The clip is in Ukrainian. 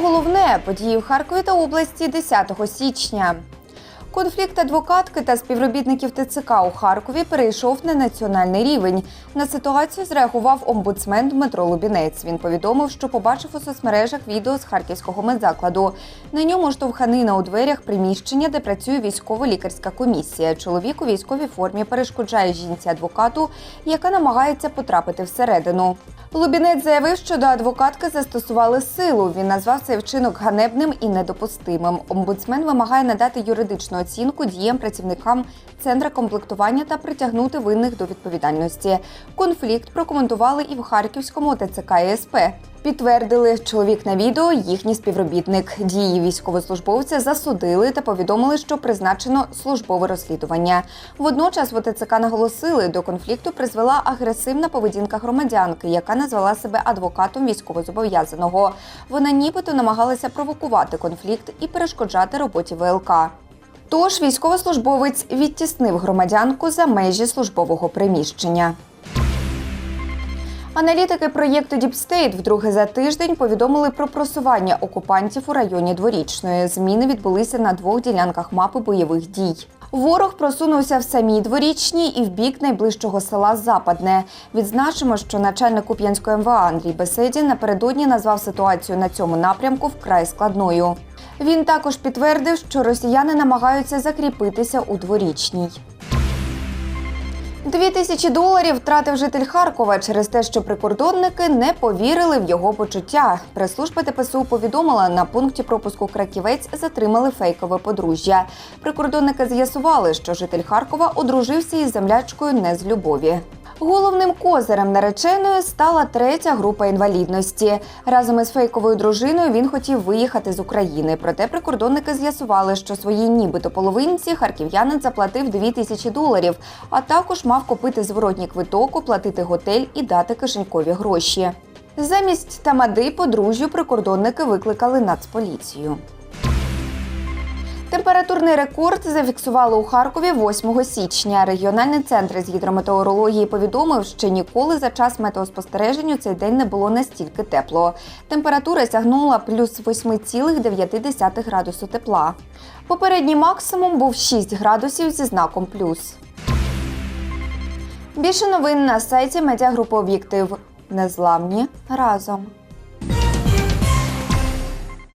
Головне події в Харкові та області 10 січня. Конфлікт адвокатки та співробітників ТЦК у Харкові перейшов на національний рівень. На ситуацію зреагував омбудсмен Дмитро Лубінець. Він повідомив, що побачив у соцмережах відео з харківського медзакладу. На ньому штовханина у дверях приміщення, де працює військово-лікарська комісія. Чоловік у військовій формі перешкоджає жінці адвокату, яка намагається потрапити всередину. Лубінець заявив, що до адвокатки застосували силу. Він назвав цей вчинок ганебним і недопустимим. Омбудсмен вимагає надати юридичну оцінку діям працівникам центра комплектування та притягнути винних до відповідальності. Конфлікт прокоментували і в Харківському ТЦК і СП. Підтвердили чоловік на відео, їхній співробітник. Дії військовослужбовця засудили та повідомили, що призначено службове розслідування. Водночас в ОТЦК наголосили, до конфлікту призвела агресивна поведінка громадянки, яка назвала себе адвокатом військовозобов'язаного. Вона нібито намагалася провокувати конфлікт і перешкоджати роботі ВЛК. Тож військовослужбовець відтіснив громадянку за межі службового приміщення. Аналітики проєкту Діпстейт вдруге за тиждень повідомили про просування окупантів у районі дворічної. Зміни відбулися на двох ділянках мапи бойових дій. Ворог просунувся в самій дворічній і в бік найближчого села Западне. Відзначимо, що начальник Куп'янської МВА Андрій Беседін напередодні назвав ситуацію на цьому напрямку вкрай складною. Він також підтвердив, що росіяни намагаються закріпитися у дворічній. Дві тисячі доларів втратив житель Харкова через те, що прикордонники не повірили в його почуття. Прес-служба ТПСУ повідомила, на пункті пропуску Краківець затримали фейкове подружжя. Прикордонники з'ясували, що житель Харкова одружився із землячкою не з любові. Головним козирем нареченої стала третя група інвалідності. Разом із фейковою дружиною він хотів виїхати з України. Проте прикордонники з'ясували, що своїй нібито половинці харків'янин заплатив 2 тисячі доларів, а також мав купити зворотній квиток, оплатити готель і дати кишенькові гроші. Замість тамади подружжю прикордонники викликали нацполіцію. Температурний рекорд зафіксували у Харкові 8 січня. Регіональний центр з гідрометеорології повідомив, що ніколи за час метеоспостережень у цей день не було настільки тепло. Температура сягнула плюс 8,9 градусу тепла. Попередній максимум був 6 градусів зі знаком плюс. Більше новин на сайті медіагрупи Об'єктив. Незламні разом.